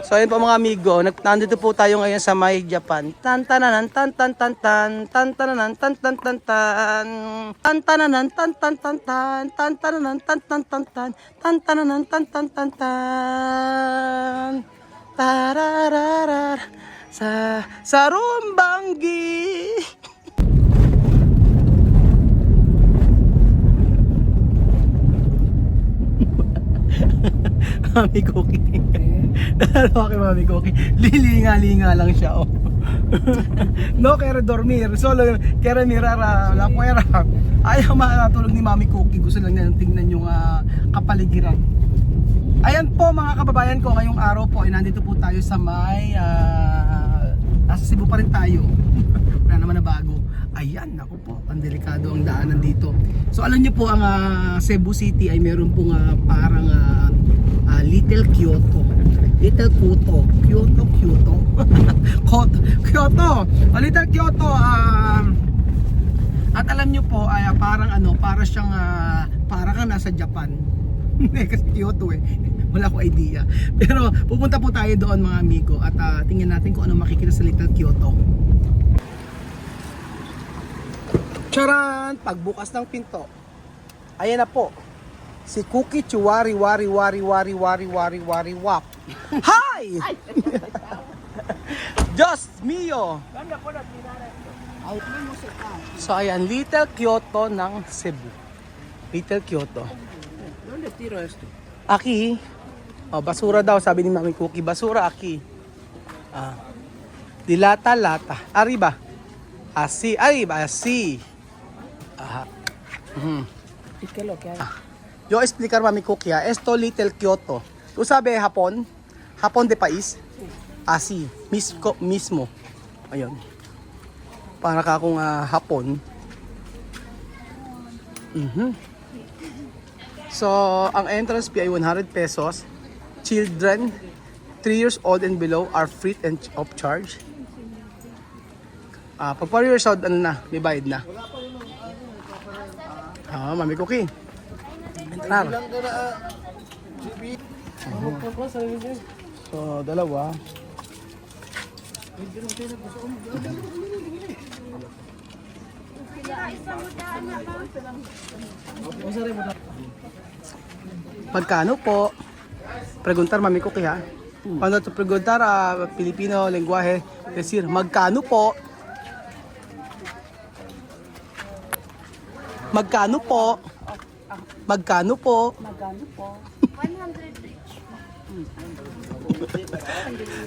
So ayun po mga amigo, nandito po tayo ngayon sa May Japan. Tan tananan tan tan tan tan tan tananan tan tan tan tan tan tananan tan tan tan tan tan tananan tan tan tan tan tan tananan tan tan tan tan tarararar sa sa Mami Cookie. Dalawa kay Mami Cookie. Lilinga-linga lang siya, oh. no kere dormir. Solo kere mirara la puera. Ayaw makatulog ni Mami Cookie. Gusto lang niya tingnan yung ah, kapaligiran. Ayan po mga kababayan ko, ngayong araw po ay nandito po tayo sa may ah, nasa Cebu pa rin tayo. Wala naman na bago. Ayan, ako po, ang delikado ang daanan dito. So alam niyo po ang ah, Cebu City ay meron pong ah, parang ah, Little Kyoto. Little Kyoto. Kyoto, Kyoto. Kyoto. Kyoto. Ah, Little Kyoto. ah, at alam niyo po ay ah, parang ano, para siyang ah, para kang nasa Japan. Kasi Kyoto eh. Wala ko idea. Pero pupunta po tayo doon mga amigo at ah, tingnan natin kung ano makikita sa Little Kyoto. Charan! Pagbukas ng pinto. Ayan na po. Si Cookie Chuwari Wari Wari Wari Wari Wari Wari Wap. Hi! Just mio! So ayan, Little Kyoto ng Cebu. Little Kyoto. ¿Dónde tiro esto? Aki. Oh, basura daw, sabi ni Mami Cookie. Basura, Aki. Ah. Dilata, lata. Arriba. Así, arriba, así. Ajá. Mhm. ¿Y qué es lo que hay? Yo explicar Mami Cookie, ah, esto Little Kyoto. ¿Tú sabes Japón? Japón de país? Así, misco, mismo. Ayun. Para ka kung ah, Hapon. Mhm. So, ang entrance fee ay 100 pesos. Children 3 years old and below are free and of charge. Ah, pag 4 years old, ano na, may bayad na. Ah, Mami Cookie. Entrar. So, dalawa. Magkano po? Preguntar, mami ko kaya. Cuando te preguntar a Filipino lenguaje, decir, magkano po? Magkano po? Magkano po? Magkano po?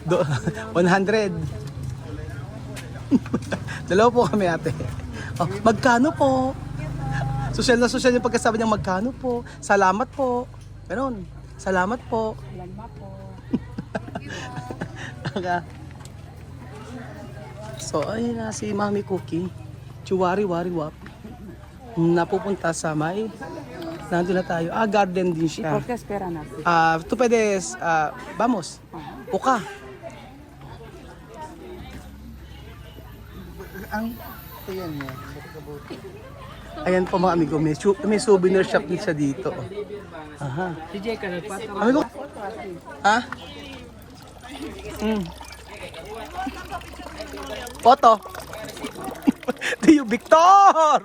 Do, 100. Dalawa po kami ate. Oh, magkano po? Social na social yung pagkasabi niya, magkano po? Salamat po. Ganon. Salamat po. Lama po. so, ayun na si Mami Cookie. Chuwari wari wap. Napupunta sa may nandun na tayo. Ah, garden din ¿Y siya. por qué esperan así? Ah, tú puedes, ah, vamos. Uka. Ang ayan niya. Ayan po mga amigo, may, su- may souvenir shop din siya dito. Aha. DJ ka nagpato. Amigo. Ha? Mm. Foto. Tiyo Victor!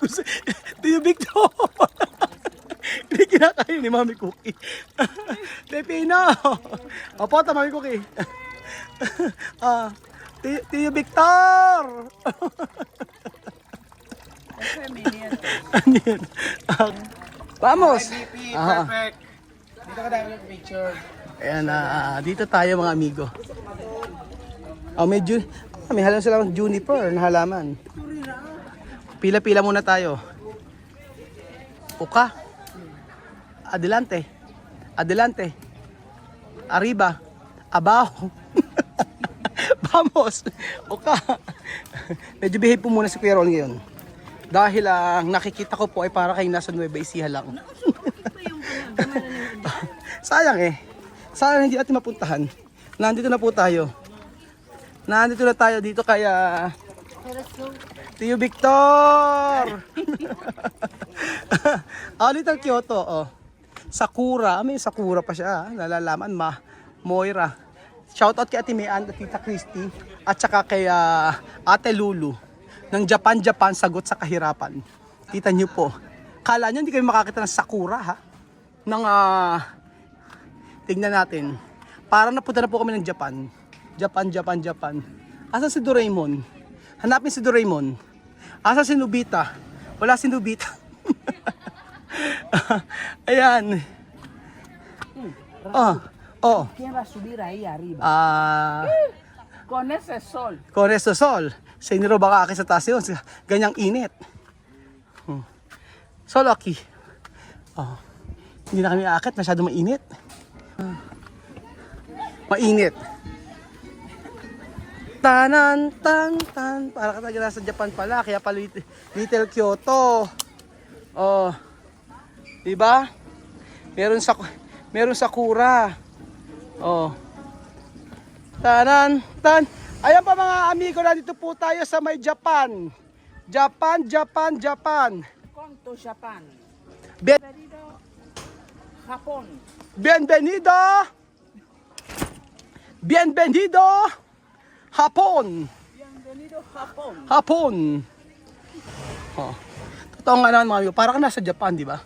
Tiyo Victor! Hindi kinakain ni Mami Cookie. Pepino! O, foto Mami Cookie. Ah, Tiyo, Tiyo Victor! Ano yun? Ah, Vamos! Ah. Perfect. Dito ka dapat picture. Ayan, ah, dito tayo mga amigo. Oh, may, ju- ah, may halaman silang juniper na halaman. Pila-pila muna tayo. Uka. Adelante. Adelante. Arriba. Abajo. Vamos. Uka. Medyo behave po muna si Kuya Ron ngayon. Dahil ang nakikita ko po ay para kay nasa Nueva Ecija lang. Sayang eh. Sayang hindi natin mapuntahan. Nandito na po tayo. Nandito na tayo dito kaya... Tiyo Victor! oh, Little Kyoto, oh. Sakura. May Sakura pa siya. ah. Nalalaman ma. Moira. Shoutout kay Ate Mayan at Tita Christy at saka kay ah, Ate Lulu ng Japan Japan sagot sa kahirapan. Kita niyo po. Kala niyo hindi kayo makakita ng Sakura ha? Nang ah tingnan natin. Para napunta na po kami ng Japan. Japan, Japan, Japan. Asa si Doraemon? Hanapin si Doraemon. Asa si Nobita? Wala si Nobita. Ayan. Oh, oh. ¿Quién va a subir ahí arriba? Ah, Con ese sol. con esto sol. Sa inyo baka aki sa taas yun. Ganyang init. Hmm. Sol aki. Oh. Hindi na kami aakit. Masyado mainit. Ah. Mainit. Tanan, tan, tan. Para ka talaga nasa Japan pala. Kaya pala Little, Kyoto. Oh. Diba? Meron sa meron sakura. Oh. Tanan, tan. Ayan pa mga amigo, nandito po tayo sa may Japan. Japan, Japan, Japan. Con tu Japan. Bien- Bienvenido Japón. Bienvenido! Bienvenido! Hapon! Japón. Hapon! Oh. Totoo nga naman mga amigo, parang ka nasa Japan, di ba?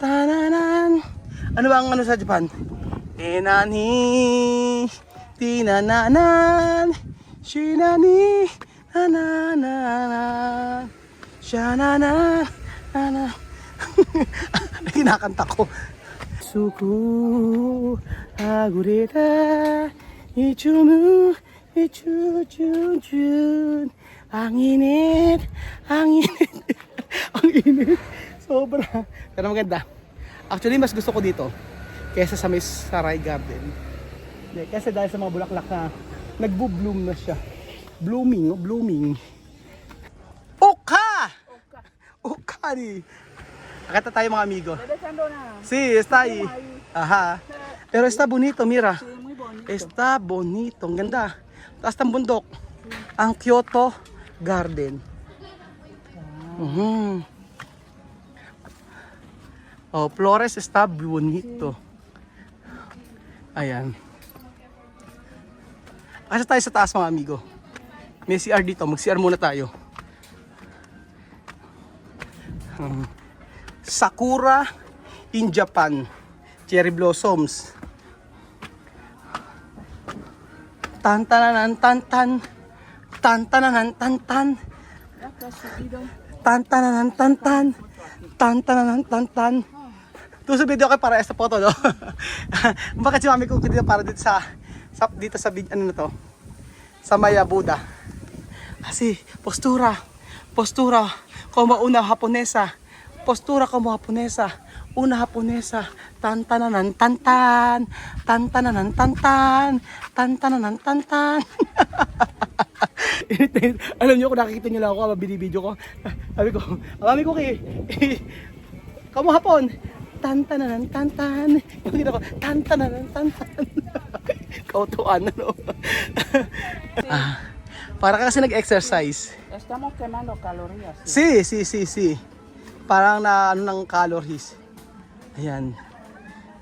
Tananan! Ano ba ang ano sa Japan? Tinani, tinananan, shinani, nanananan, shanana, nana. Kinakanta ko. Suku, agureta, ichumu, ichuchunchun. Ang init, ang init, ang init. Sobra. Pero maganda. Actually, mas gusto ko dito kesa sa may Saray Garden. Hindi, kasi dahil sa mga bulaklak na nagbo-bloom na siya. Blooming, oh, blooming. Oka! Oka ni. Akata tayo mga amigo. Sí, está ahí. Ajá. Pero está bonito, mira. Está bonito. Ang ganda. Taas ng bundok. Ang Kyoto Garden. Mhm. Oh, Flores está bonito. Ayan. Kasi tayo sa taas mga amigo. May CR dito. Mag-CR muna tayo. Hmm. Sakura in Japan. Cherry blossoms. Tan tananan tan tan. Tan tananan tan tan. Tan tananan tan tan. Tan tananan tan tan. Doon sa video kay para sa photo, no? Bakit si mami ko dito para dito sa, sa dito sa ano na to? Sa Maya Buddha. Kasi postura, postura como una japonesa. Postura como japonesa. Una japonesa. Tan tananan tan tan. Tan tananan tan tan. Tan tananan tan tan. Alam niyo kung nakikita niyo lang ako habang binibideo ko. Sabi ko, mami ko kay Kamu hapon. Tantananan tantan. Yung gina ko, tantananan tantan. Kautuan ano. ah, para ka kasi nag-exercise. Estamos quemando calorías. Si, sí. si, si, si. Parang na ano ng calories. Ayan.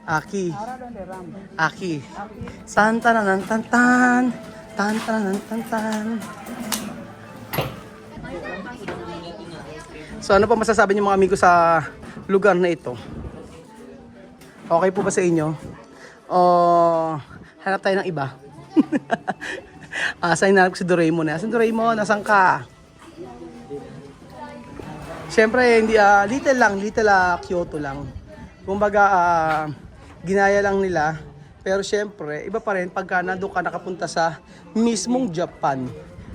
Aki. Ahora donde vamos. Aki. Aquí. Tantananan tantan. Tantananan tantan. So ano pa masasabi niyo mga amigo sa lugar na ito? Okay po ba sa inyo? O hanap tayo ng iba? ah, saan hinanap ko si Doraemon? Asan Doraemon? Asan ka? Siyempre, hindi, ah, little lang, little ah, Kyoto lang. Kumbaga, ah, ginaya lang nila. Pero siyempre, iba pa rin pagka nandun ka nakapunta sa mismong Japan.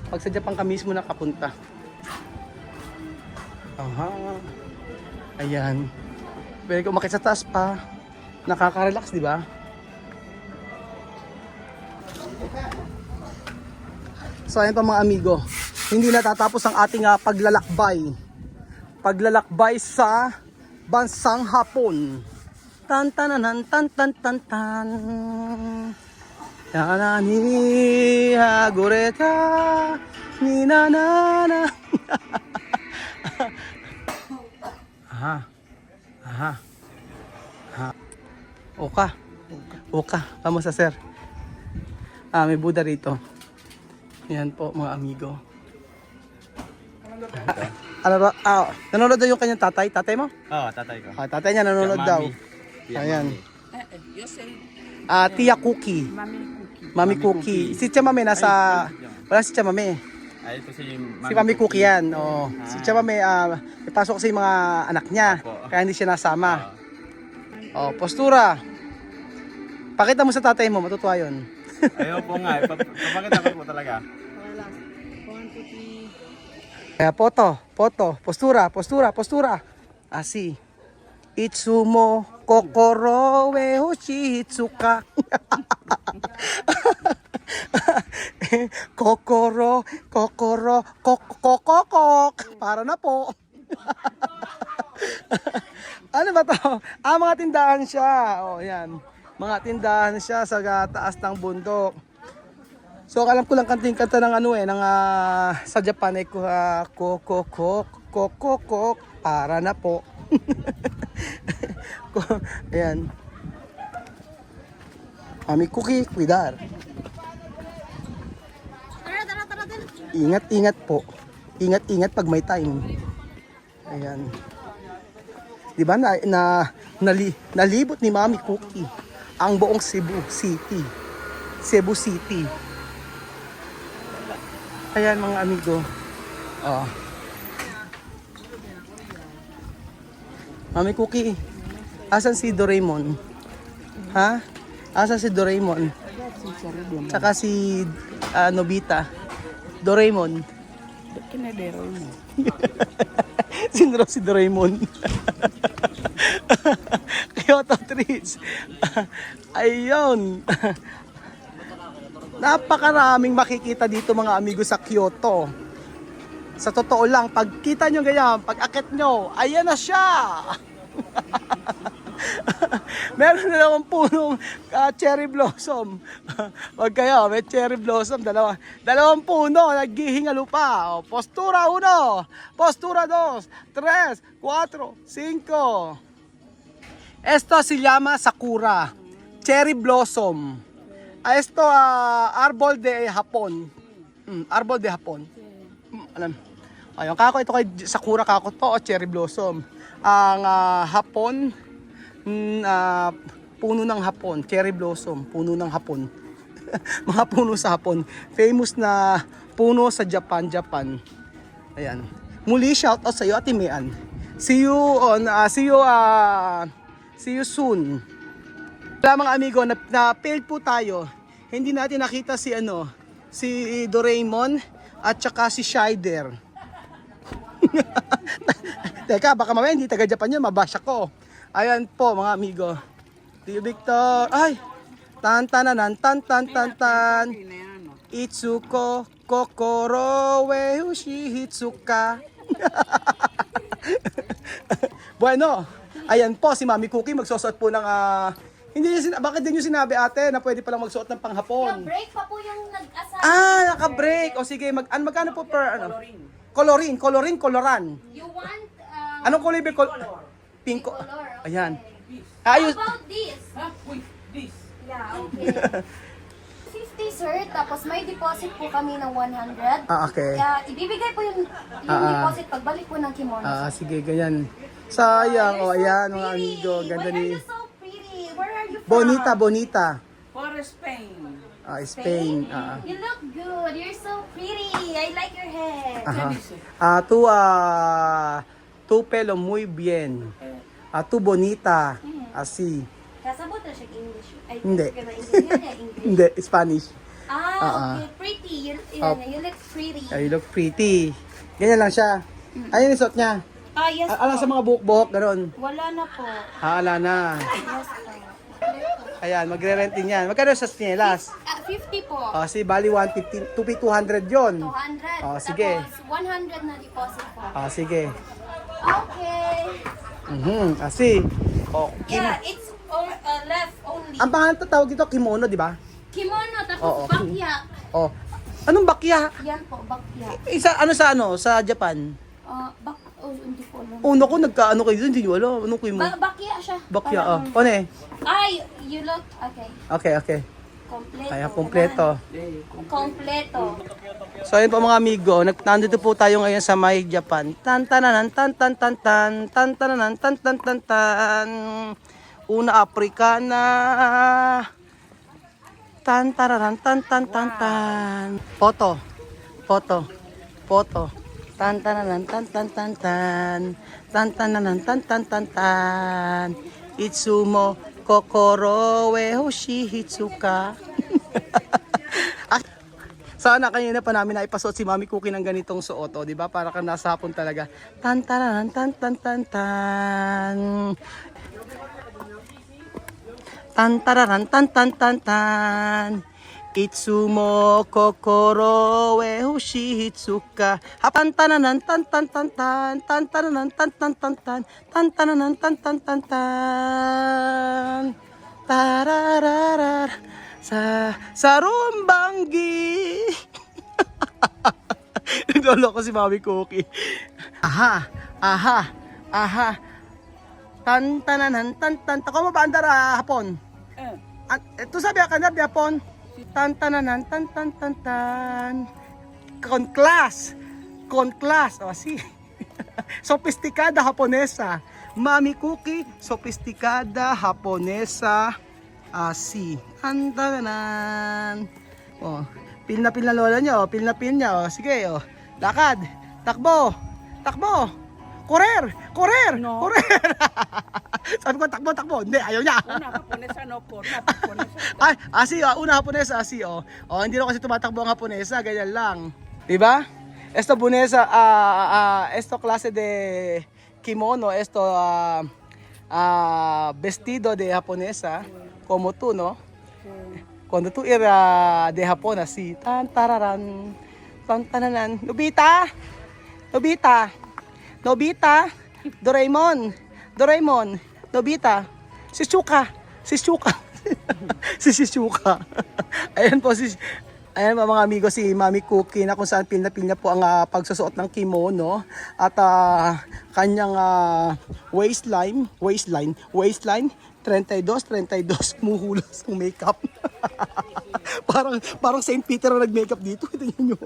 Pag sa Japan ka mismo nakapunta. Aha. Ayan. Pwede ka umakit sa taas pa. Nakaka-relax, di ba? So ayan pa mga amigo. Hindi natatapos ang ating ah, paglalakbay. Paglalakbay sa bansang Hapon. Tan tananan tan tan tan tan. Yanani hagoreta ni na na na. Aha. Aha. Aha. Oka. Oka. Kamusta sir? Ah, may Buddha rito. Yan po mga amigo. Ah, ano ba? Ah, nanonood daw yung kanyang tatay. Tatay mo? Oo, tatay ko. Ah, tatay niya nanonood daw. Ayan. Eh, eh, say, Ah, Tia Cookie. Mami Cookie. Mami Cookie. Si Tia Mame nasa... Wala si Tia Mame. Ay, ito si Si Mami Cookie yan. Oh. Si Tia Mame, ah, ipasok sa mga anak niya. Kaya hindi siya nasama. Oh, postura. Pakita mo sa tatay mo, matutuwa yun. Ayaw po nga. eh. Pap- Papakita ko po talaga. Kaya poto, poto, postura, postura, postura. Asi. Itsumo kokoro we hoshi hitsuka. kokoro, kokoro, kok kokokok. Para na po. ano ba to? Ah, mga tindahan siya. Oh, yan. Mga tindahan siya sa taas ng bundok. So alam ko lang kanting kanta ng ano eh ng ah, sa Japan eh ko uh, koko kok koko kok para na po. Ayan. Ami cookie, cuidar. Ingat, ingat po. Ingat, ingat pag may time. Ayan. Di ba na, na nali, nalibot ni Mami Cookie ang buong Cebu City. Cebu City. Ayan mga amigo. Oh. Mami Cookie, asan si Doraemon? Ha? Asan si Doraemon? Tsaka si ah, Nobita. Doraemon. Kinadero mo. Sino raw si Doraemon? Kyoto Trees. Ayun. Napakaraming makikita dito mga amigo sa Kyoto. Sa totoo lang, pag kita nyo ganyan, pag akit nyo, ayan na siya! Meron na naman punong ah, cherry blossom. Wag kayo, may cherry blossom, dalawa. Dalawang puno, naghihingalo pa. O, postura 1, postura 2, 3, 4, 5. Esto se llama sakura. Cherry blossom. Ah, Esto, ah, árbol de Japón. Mm, árbol de Japón. Mm, alam. Ayun, kako ito kay Sakura kako to, o cherry blossom. Ang ah, Hapon, mm, ah, puno ng Hapon, cherry blossom, puno ng Hapon. Mga puno sa Hapon. Famous na puno sa Japan, Japan. Ayan. Muli shout out sa iyo Ate Mian. See you on ah, see you ah, see you soon. Wala mga amigo, na, na failed po tayo. Hindi natin nakita si ano, si Doraemon at saka si Shider. Teka, baka mamaya hindi taga Japan yun, mabasya ko. Ayan po mga amigo. Tio Victor. Ay! Tan tananan tan tan tan tan. Itsuko kokoro we ushi hitsuka. bueno, ayan po si Mami Cookie magsusuot po ng ah, hindi niya sin- bakit din niyo sinabi ate na pwede palang magsuot ng panghapon? break pa po yung nag-asal. Ah, naka-break. O sige, mag ano magkano po per ano? Colorin, colorin, coloran. You want uh, Anong kulay ba? Col- Pink. ko- color? Okay. Ayan. How Ayos. about this? Ah, wait, this. Yeah, okay. 50 sir, tapos may deposit po kami ng 100. Ah, okay. Kaya ibibigay po yung, yung Ah, ah. deposit pagbalik po ng kimono. Ah, sige, ganyan. Sayang, You're oh, ayan mga amigo, ganda Why ni are you so pretty? Where are you from? Bonita, Bonita. For Spain. Ah, Spain. Ah, You look good. You're so pretty. I like your hair. ah. Ah, tu ah tu pelo muy bien. Ah, tu bonita. Así. Kasabot na siya English. Ay, Hindi. sige na English. English. Hindi, Spanish. Ah, Ah, ah. okay. Pretty. You, Ah. you look pretty. Ah, you look pretty. Ganyan lang siya. Ayun yung suot niya. Ah, yes Ah, alam po. sa mga buhok-buhok, gano'n. Wala na po. Ah, ala na. Yes po. Ayan, magre-rent din yan. Magkano sa chinelas? Ah, 50 po. Ah, si Bali 150, 200 yon. 200. Oh, sige. Tapos 100 na deposit po. Ah, sige. Okay. Mhm, asi. Oh, kim- Yeah, it's all, uh, left only. Ang pangalan tawag dito kimono, di ba? Kimono, tapos Oo. bakya. Oh. Anong bakya? Yan po, bakya. Isa ano sa ano sa Japan? Uh, bak Oh, hindi ko alam. Oh, naku, nagkaano kayo dun, hindi nyo alam. Anong mo? Ba bakya siya. Bakya, ah. Parang- Ano eh? Ay, you look, okay. Okay, okay. Kompleto. Kaya kompleto. Kung Kompleto. So ayun po mga amigo, nag- nandito po tayo ngayon sa May Japan. Tan tananan tan tan tan tan tan tananan tan tan tan tan. Una Africana. Tan tararan tan tan tan tan. Photo. Photo. Photo. Tan tananan tan tan tan tan. Tan tananan tan tan tan tan. Itsumo kokoro we hoshi hitsuka. Ah, sana kanina pa namin naipasuot si Mami Cookie ng ganitong suot, oh, 'di ba? Para ka nasa hapon talaga. Tan tararan tan tan tan tan. Tan tararan tan tan tan tan. Itsumo kokoro we hoshi hitsuka. Hapan tananan tan tan tan tan. Tan tananan tan tan tan tan. Tan tananan tan tan tan tan. Tarararar. Sa sa rumbanggi. Naglolo ko si Mami Cookie. Aha, aha, aha. Tan tananan tan tan. Tako mo ba andar ah, hapon? eh, At ito sabi ka na hapon. Tan tananan tan tan tan tan. Con class. Con class. O si. Sophisticada japonesa. Mami Cookie, sophisticada japonesa. Asi. Tan tananan. Oh, pil na pil na lola niyo, pil na pil niya. Oh. Sige, oh. Lakad. Takbo. Takbo. Korer! Korer! No. Korer! Sabi ko, takbo, takbo. Hindi, ayaw niya. una japonesa no una japonesa. Ay, asi, oh, una Haponesa, asi, oh. Oh, hindi na kasi tumatakbo ang Haponesa, ganyan lang. 'Di ba? Esto bunesa, ah, ah, esto klase de kimono, esto ah, ah, vestido de Haponesa, como tú, no? Cuando tú era de Japón, así, tan tararan, tan tananan, Nobita, Nobita, Nobita, Doraemon, Doraemon, Nobita, si Chuka, si Chuka, si Shizuka. Ayan po si Ayan po mga amigo si Mami Cookie na kung saan pil na pil niya po ang ah, pagsusuot ng kimono at ah, kanyang ah, waistline, waistline, waistline 32, 32 muhulas ang makeup. parang parang Saint Peter ang nag-makeup dito, tingnan niyo.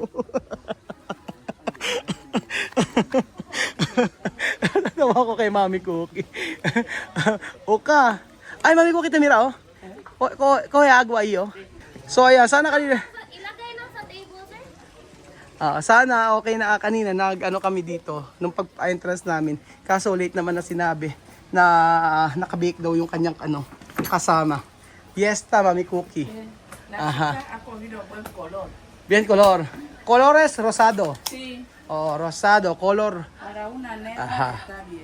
Natawa ko kay Mami Cookie. Oka. Ay, Mami Cookie, tamira, oh. Ko, ko, ko, agwa iyo. So, ayan, sana kanina, Ilagay lang sa table, sir. ah, sana okay na kanina, nag, ano kami dito, nung pag-entrance namin. Kaso late naman na sinabi na ah, nakabake daw yung kanyang, ano, kasama. Fiesta, Mami Cookie. Aha. Nakita ako color. Bien color. Colores rosado. Sí, Oh, rosado, color. para una nena Ajá. está bien.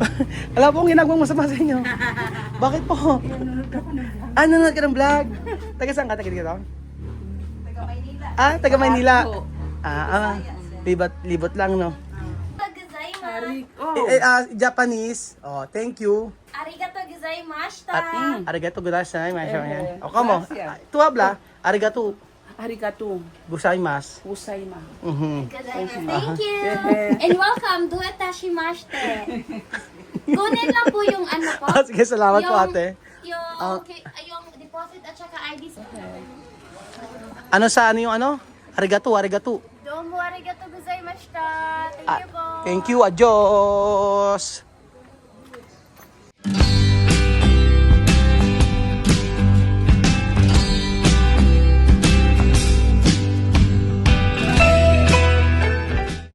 Alam po, ginagawang masama sa inyo. Bakit po? Ah, nanonood ka ng vlog. Taga saan ka? Taga dito? Taga Maynila. Ah, taga Maynila. Ako. Ah, ah. Libot, libot lang, no? Gozaimasu. Ari, oh. Eh, eh, ah, Japanese. Oh, thank you. Arigato gozaimashita. At arigato gozaimasu. Eh, O, kamo. gracias. Tu habla. Arigato Arigato. gozaimasu. Mhm. Gozaimasu. Thank you. And welcome, duetashimashite. Kunin lang po yung ano po. Ah, sige, salamat po, Yung- ate. Yung, okay, yung deposit at saka ID. Ano sa ano yung ano? Arigato, arigato. Domo arigato gozaimashita. Thank you po. thank you, adios.